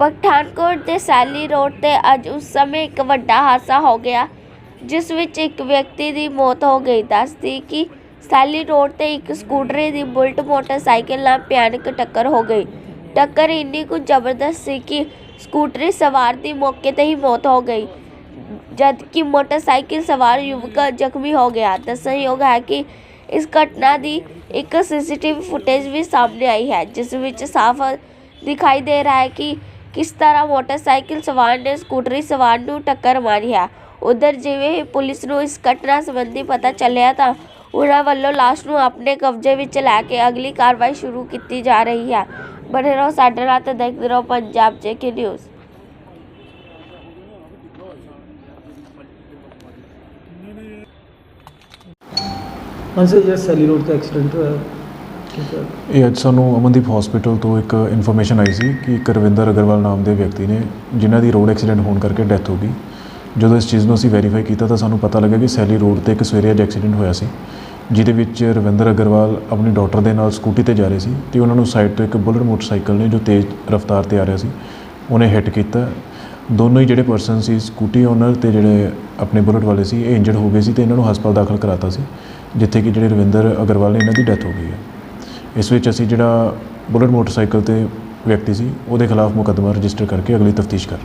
ਪਠਾਨਕੋਟ ਦੇ ਸੈਲੀ ਰੋਡ ਤੇ ਅੱਜ ਉਸ ਸਮੇਂ ਇੱਕ ਵੱਡਾ ਹਾਦਸਾ ਹੋ ਗਿਆ, ਜਿਸ ਵਿੱਚ ਇੱਕ ਵਿਅਕਤੀ ਦੀ ਮੌਤ ਹੋ ਗਈ। ਦੱਸਦੀ ਕਿ ਸੈਲੀ ਰੋਡ ਤੇ ਇੱਕ ਸਕੂਟਰੀ ਦੀ ਬੁਲਟ ਮੋਟਰਸਾਈਕਲ ਨਾਲ ਭਿਆਨਕ ਟੱਕਰ ਹੋ ਗਈ। ਟੱਕਰ ਇੰਨੀ ਕੁ ਜ਼ਬਰਦਸਤ ਸੀ ਕਿ ਸਕੂਟਰੀ ਸਵਾਰ ਦੀ ਮੌਕੇ ਤੇ ਹੀ ਮੌਤ ਹੋ ਗਈ ਜਦ ਕਿ ਮੋਟਰਸਾਈਕਲ ਸਵਾਰ ਯੁਵਕ ਜ਼ਖਮੀ ਹੋ ਗਿਆ। ਦੱਸਣਯੋਗ ਹੈ ਕਿ ਇਸ ਘਟਨਾ ਦੀ ਇੱਕ ਸੀਸੀਟੀਵੀ ਫੁਟੇਜ ਵੀ ਸਾਹਮਣੇ ਆਈ ਹੈ, ਜਿਸ ਵਿੱਚ ਸਾਫ਼ ਦਿਖਾਈ ਦੇ ਰਿਹਾ ਹੈ ਕਿ ਕਿਸ ਤਰ੍ਹਾਂ ਮੋਟਰਸਾਈਕਲ ਸਵਾਰ ਨੇ ਸਕੂਟਰੀ ਸਵਾਰ ਨੂੰ ਟੱਕਰ ਮਾਰੀ ਹੈ ਉਧਰ ਜਿਵੇਂ ਹੀ ਪੁਲਿਸ ਨੂੰ ਇਸ ਘਟਨਾ ਸੰਬੰਧੀ ਪਤਾ ਚੱਲਿਆ ਤਾਂ ਉਹਨਾਂ ਵੱਲੋਂ ਲਾਸ਼ ਨੂੰ ਆਪਣੇ ਕਬਜ਼ੇ ਵਿੱਚ ਲੈ ਕੇ ਅਗਲੀ ਕਾਰਵਾਈ ਸ਼ੁਰੂ ਕੀਤੀ ਜਾ ਰਹੀ ਹੈ। ਬਣੇ ਰਹੋ ਸਾਡੇ ਨਾਲ ਤੇ ਦੇਖਦੇ ਰਹੋ ਪੰਜਾਬ ਜੇਕੇ ਨਿਊਜ਼। ਹਾਂ ਸਰ ਸੈਲੀ ਰੋਡ ਤੇ ਐਕਸੀਡੈਂਟ ਹੋਇਆ। ਇਹ ਅੱਜ ਸਾਨੂੰ ਅਮਨਦੀਪ ਹਸਪੀਟਲ ਤੋਂ ਇੱਕ ਇਨਫੋਰਮੇਸ਼ਨ ਆਈ ਸੀ ਕਿ ਇੱਕ ਰਵਿੰਦਰ ਅਗਰਵਾਲ ਨਾਮ ਦੇ ਵਿਅਕਤੀ ਨੇ, ਜਿਨ੍ਹਾਂ ਦੀ ਰੋਡ ਐਕਸੀਡੈਂਟ ਹੋਣ ਕਰਕੇ ਡੈਥ ਹੋ ਗਈ। ਜਦੋਂ ਇਸ ਚੀਜ਼ ਨੂੰ ਅਸੀਂ ਵੈਰੀਫਾਈ ਕੀਤਾ ਤਾਂ ਸਾਨੂੰ ਪਤਾ ਲੱਗਾ ਕਿ ਸੈਲੀ ਰੋਡ ਤੇ ਇੱਕ ਸਵੇਰੇ ਅੱਜ ਐਕਸੀਡੈਂਟ ਹੋਇਆ ਸੀ, ਜਿਹਦੇ ਵਿੱਚ ਰਵਿੰਦਰ ਅਗਰਵਾਲ ਆਪਣੀ ਡਾਕਟਰ ਦੇ ਨਾਲ ਸਕੂਟੀ ਤੇ ਜਾ ਰਹੇ ਸੀ ਤੇ ਉਹਨਾਂ ਨੂੰ ਸਾਈਡ ਤੋਂ ਇੱਕ ਬੁਲਟ ਮੋਟਰਸਾਈਕਲ ਨੇ ਜੋ ਤੇਜ਼ ਰਫ਼ਤਾਰ ਤੇ ਆ ਰਿਹਾ ਸੀ, ਉਹਨੇ ਹਿੱਟ ਕੀਤਾ। ਦੋਨੋਂ ਹੀ ਜਿਹੜੇ ਪਰਸਨ ਸੀ ਸਕੂਟੀ ਓਨਰ ਤੇ ਜਿਹੜੇ ਆਪਣੇ ਬੁਲਟ ਵਾਲੇ ਸੀ, ਇਹ ਇੰਜਰਡ ਹੋ ਗਏ ਸੀ ਤੇ ਇਹਨਾਂ ਨੂੰ ਹਸਪਤਾਲ ਦਾਖਲ ਕਰਾਤਾ ਸੀ, ਜਿੱਥੇ ਕਿ ਜਿਹੜੇ ਰਵਿੰਦਰ ਅਗਰਵਾਲ ਨੇ ਇਹਨਾਂ ਦੀ ਡੈਥ ਹੋ ਗਈ ਹੈ। ਇਸ ਵਿੱਚ ਅਸੀਂ ਜਿਹੜਾ ਬੁਲਟ ਮੋਟਰਸਾਈਕਲ ਤੇ ਵਿਅਕਤੀ ਸੀ ਉਹਦੇ ਖਿਲਾਫ ਮੁਕੱਦਮਾ ਰਜਿਸਟਰ ਕਰਕੇ ਅਗਲੀ ਤਫਤੀਸ਼ ਕਰ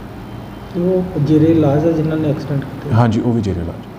ਉਹ ਜਿਹੜੇ ਇਲਾਜ ਹੈ ਜਿਨ੍ਹਾਂ ਨੇ ਐਕਸੀਡੈਂਟ ਕੀਤਾ। ਹਾਂਜੀ ਉਹ ਵੀ ਜੇਰੇ ਇਲਾਜ